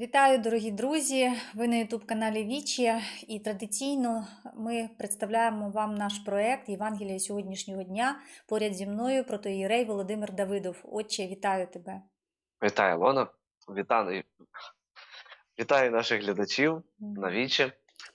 Вітаю, дорогі друзі! Ви на Ютуб-каналі Вічі, і традиційно ми представляємо вам наш проект Євангелія сьогоднішнього дня. Поряд зі мною протоїрей Володимир Давидов. Отче, вітаю тебе! Вітаю, Лона. Вітаю, вітаю наших глядачів на вічі.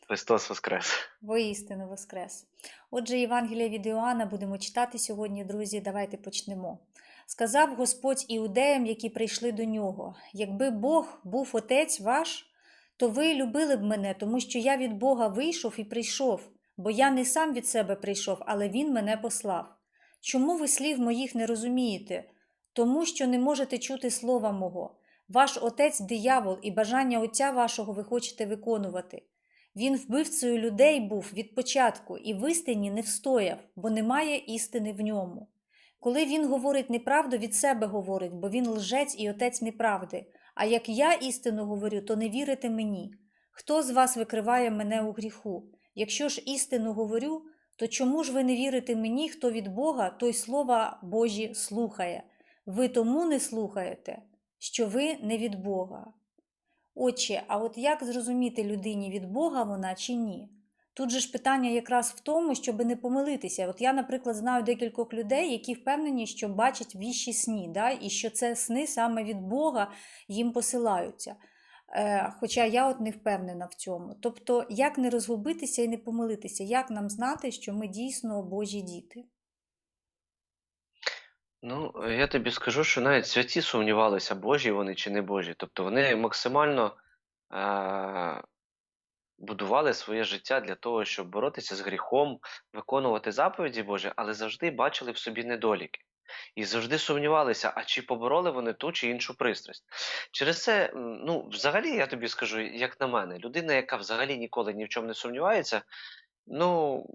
Христос Воскрес. Воістину Воскрес! Отже, Євангелія від Іоанна будемо читати сьогодні, друзі. Давайте почнемо. Сказав Господь іудеям, які прийшли до нього: Якби Бог був отець ваш, то ви любили б мене, тому що я від Бога вийшов і прийшов, бо я не сам від себе прийшов, але Він мене послав. Чому ви слів моїх не розумієте? Тому що не можете чути слова мого. Ваш отець диявол, і бажання отця вашого ви хочете виконувати. Він вбивцею людей був від початку і в істині не встояв, бо немає істини в ньому. Коли він говорить неправду, від себе говорить, бо він лжець і отець неправди. А як я істину говорю, то не вірите мені. Хто з вас викриває мене у гріху? Якщо ж істину говорю, то чому ж ви не вірите мені, хто від Бога, той слова Божі слухає? Ви тому не слухаєте, що ви не від Бога. Отче, а от як зрозуміти людині від Бога вона чи ні? Тут же ж питання якраз в тому, щоб не помилитися. От я, наприклад, знаю декількох людей, які впевнені, що бачать віщі сні, да? і що це сни саме від Бога їм посилаються. Е, Хоча я от не впевнена в цьому. Тобто, як не розгубитися і не помилитися, як нам знати, що ми дійсно Божі діти? Ну, я тобі скажу, що навіть святі сумнівалися, Божі вони чи не Божі. Тобто вони максимально е- будували своє життя для того, щоб боротися з гріхом, виконувати заповіді Божі, але завжди бачили в собі недоліки. І завжди сумнівалися, а чи побороли вони ту чи іншу пристрасть. Через це, ну, взагалі, я тобі скажу, як на мене, людина, яка взагалі ніколи ні в чому не сумнівається, ну,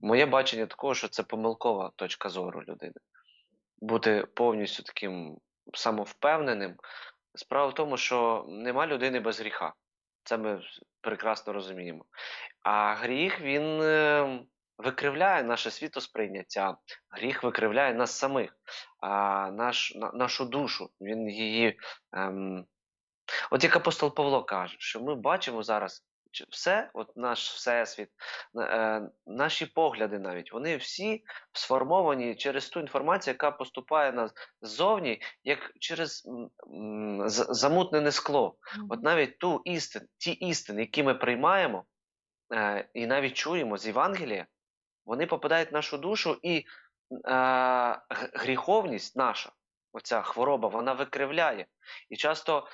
моє бачення такого, що це помилкова точка зору людини. Бути повністю таким самовпевненим. Справа в тому, що нема людини без гріха. Це ми прекрасно розуміємо. А гріх він е, викривляє наше світосприйняття, гріх викривляє нас самих, наш, на, нашу душу. Він її. Ем... От як апостол Павло каже, що ми бачимо зараз все, от наш всесвіт, е, наші погляди навіть, вони всі сформовані через ту інформацію, яка поступає нас ззовні, як через м, м, з- замутнене скло. От навіть ту істин, ті істини, які ми приймаємо е, і навіть чуємо з Євангелія, вони попадають в нашу душу, і е, гріховність наша, оця хвороба, вона викривляє. І часто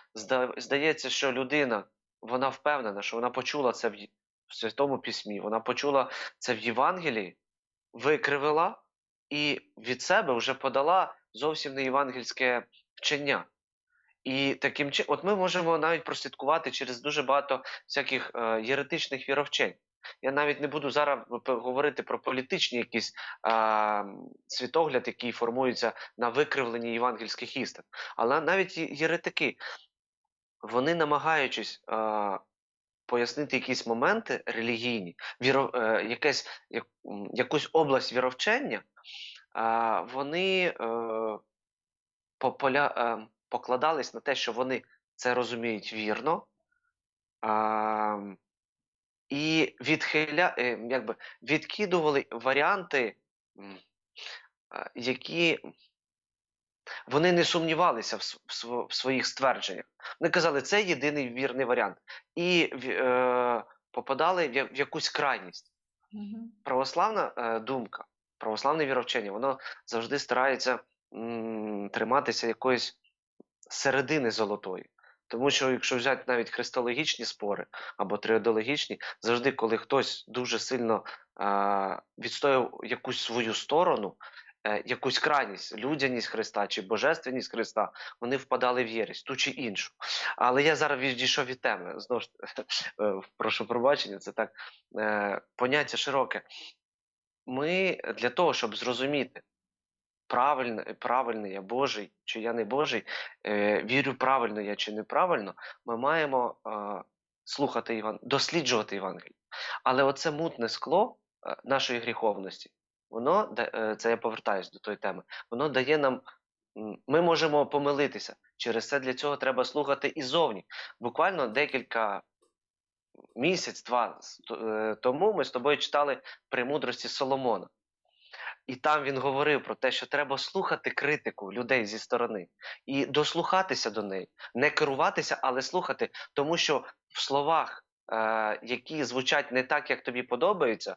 здається, що людина вона впевнена, що вона почула це в, в Святому Письмі, вона почула це в Євангелії, викривила і від себе вже подала зовсім не євангельське вчення. І таким чином, от ми можемо навіть прослідкувати через дуже багато всяких е, єретичних віровчень. Я навіть не буду зараз говорити про політичні якісь е, світогляд, який формується на викривленні євангельських істин. Але навіть єретики, вони намагаючись е, пояснити якісь моменти релігійні, віро, е, якесь, як, якусь область віровчення, е, вони е, пополя, е, покладались на те, що вони це розуміють вірно, а, і відхиля, е, якби відкидували варіанти, які вони не сумнівалися в, св- в сво- в своїх ствердженнях. Вони казали, це єдиний вірний варіант. І е, попадали в якусь крайність православна е, думка, православне віровчення, воно завжди старається м, триматися якоїсь середини золотої. Тому що, якщо взяти навіть христологічні спори або триодологічні, завжди, коли хтось дуже сильно е, відстоював якусь свою сторону, якусь крайність, людяність Христа чи божественність Христа, вони впадали в єресь, ту чи іншу. Але я зараз відійшов від теми. Знову ж е, прошу пробачення, це так е, поняття широке. Ми для того, щоб зрозуміти, правильно, правильний я Божий чи я не Божий, е, вірю правильно я чи неправильно, ми маємо е, слухати Єван, досліджувати Євангеліє. Але оце мутне скло е, нашої гріховності, воно е, це я повертаюсь до тої теми, воно дає нам ми можемо помилитися. Через це для цього треба слухати і зовні. Буквально декілька місяць-два е, тому ми з тобою читали премудрості Соломона. І там він говорив про те, що треба слухати критику людей зі сторони і дослухатися до неї, не керуватися, але слухати, тому що в словах, е, які звучать не так, як тобі подобається,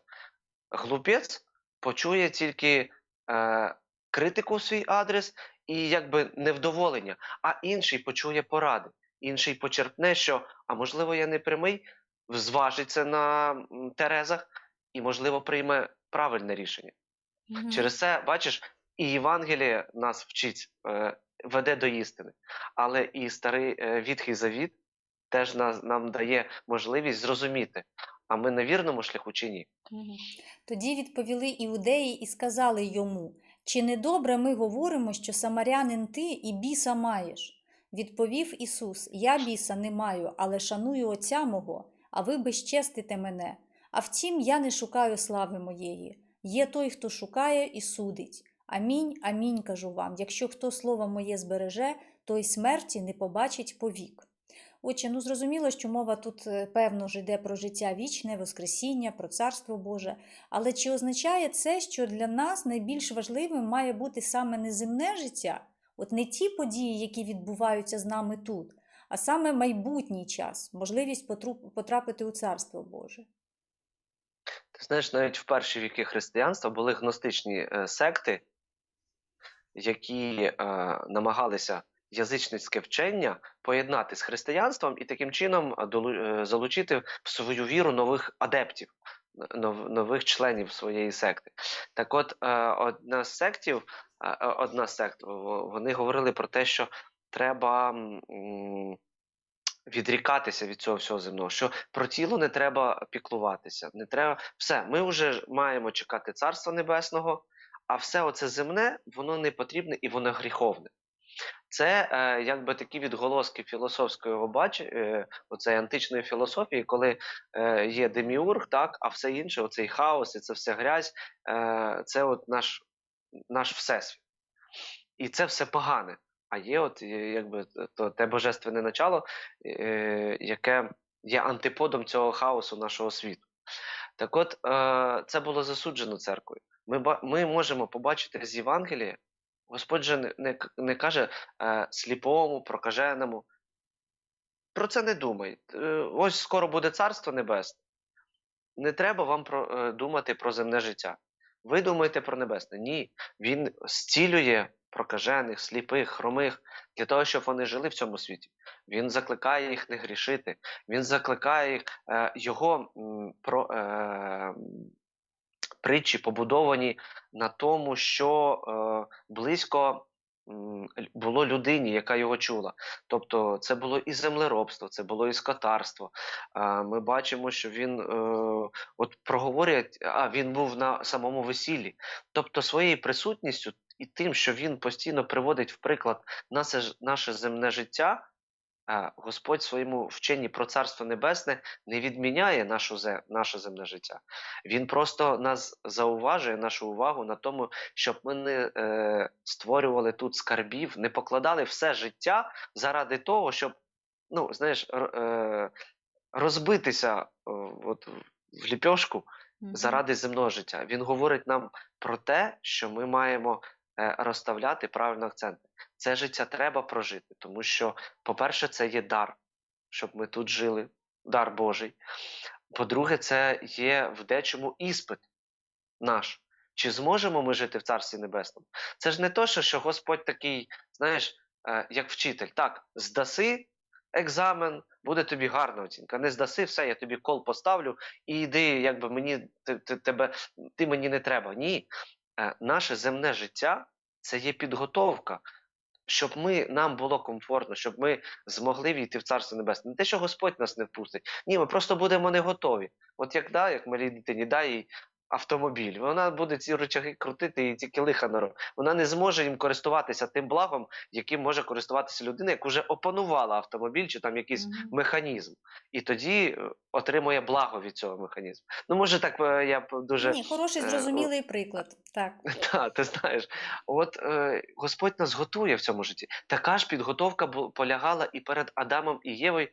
глупець почує тільки е, критику в свій адрес і якби невдоволення, а інший почує поради. Інший почерпне, що а можливо я не прямий, зважить це на терезах і, можливо, прийме правильне рішення. Мгм. Через це, бачиш, і Євангеліє нас вчить, е, веде до істини, але і старий е, Відхий Завіт теж нас, нам дає можливість зрозуміти, а ми на вірному шляху чи ні. Тоді відповіли іудеї і сказали йому: Чи не добре ми говоримо, що самарянин ти і біса маєш? Відповів Ісус: Я біса не маю, але шаную Отця мого, а ви безчестите мене. А втім, я не шукаю слави моєї. Є той, хто шукає і судить. Амінь, амінь, кажу вам. Якщо хто слово моє збереже, той смерті не побачить повік. Отже, ну зрозуміло, що мова тут е, певно ж йде про життя вічне, Воскресіння, про Царство Боже. Але чи означає це, що для нас найбільш важливим має бути саме не земне життя, от не ті події, які відбуваються з нами тут, а саме майбутній час, можливість потрапити у Царство Боже? Ти знаєш, навіть в перші віки християнства були гностичні е, секти, які е, намагалися язичницьке вчення поєднати з християнством і таким чином е, е, залучити в свою віру нових адептів, нових членів своєї секти. Так от, е, одна з сектів, одна з сект, вони говорили про те, що треба. відрікатися від цього всього земного, що про тіло не треба піклуватися, не треба все. Ми вже маємо чекати Царства Небесного, а все оце земне, воно не потрібне і воно гріховне. Це е, якби такі відголоски філософського бач, е, оцеї античної філософії, коли е, є деміург, так, а все інше, оцей хаос, і це все грязь, е, це от наш, наш всесвіт. І це все погане. А є от е, якби то те божественне начало, е, яке є антиподом цього хаосу нашого світу. Так от, е, це було засуджено церквою. Ми, ми можемо побачити з Євангелія, Господь же не, не, каже е, сліпому, прокаженому. Про це не думай. Е, ось скоро буде царство небесне. Не треба вам про, е, думати про земне життя. Ви думаєте про небесне. Ні. Він зцілює прокажених, сліпих, хромих для того, щоб вони жили в цьому світі. Він закликає їх не грішити. Він закликає їх, е, його про, е, притчі побудовані на тому, що е, близько було людині, яка його чула. Тобто це було і землеробство, це було і скотарство. А, Ми бачимо, що він е, от проговорює, а він був на самому весіллі. Тобто своєю присутністю і тим, що він постійно приводить в приклад наше, наше земне життя. Господь в своєму вченні про Царство Небесне не відміняє нашу, зе- наше земне життя. Він просто нас зауважує нашу увагу на тому, щоб ми не е, створювали тут скарбів, не покладали все життя заради того, щоб, ну, знаєш, е, розбитися е, от, в ліпьошку заради земного життя. Він говорить нам про те, що ми маємо розставляти правильно акценти. Це життя треба прожити, тому що, по-перше, це є дар, щоб ми тут жили, дар Божий. По-друге, це є в дечому іспит наш. Чи зможемо ми жити в Царстві Небесному? Це ж не то, що, що Господь такий, знаєш, е, як вчитель. Так, здаси екзамен, буде тобі гарна оцінка. Не здаси, все, я тобі кол поставлю і йди, якби мені ти, ти, тебе, ти мені не треба. Ні. Е, наше земне життя це є підготовка. Щоб ми нам було комфортно, щоб ми змогли війти в Царство Небесне. Не те, що Господь нас не впустить. Ні, ми просто будемо не готові. От як да, як малій дитині, дай їй автомобіль. Вона буде ці рычаги крутити і тільки лиха народ. Вона не зможе їм користуватися тим благом, яким може користуватися людина, яка вже опанувала автомобіль чи там якийсь Мгм. механізм, і тоді е, отримує благо від цього механізму. Ну, може, так е, я б дуже Ні, хороший е, зрозумілий приклад. Так. та, ти знаєш, от е, Господь нас готує в цьому житті. Така ж підготовка полягала і перед Адамом і Євою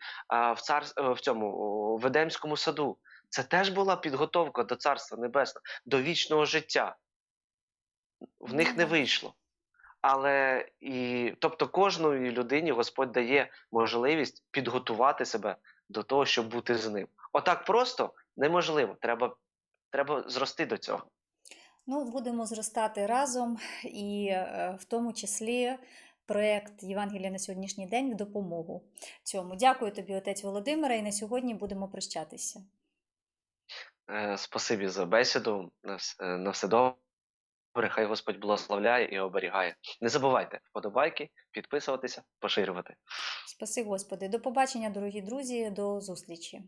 в цар е, в цьому в Едемському саду. Це теж була підготовка до Царства Небесного, до вічного життя. В них не вийшло. Але і тобто кожної людині Господь дає можливість підготувати себе до того, щоб бути з ним. Отак просто неможливо. Треба, треба зрости до цього. Ну, будемо зростати разом, і е, в тому числі проєкт Євангелія на сьогоднішній день в допомогу цьому. Дякую тобі, отець Володимире, і на сьогодні будемо прощатися. Е, Спасибі за бесіду. Е, На все добре. Хай Господь благословляє і оберігає. Не забувайте вподобайки, підписуватися, поширювати. Спаси Господи. До побачення, дорогі друзі, до зустрічі.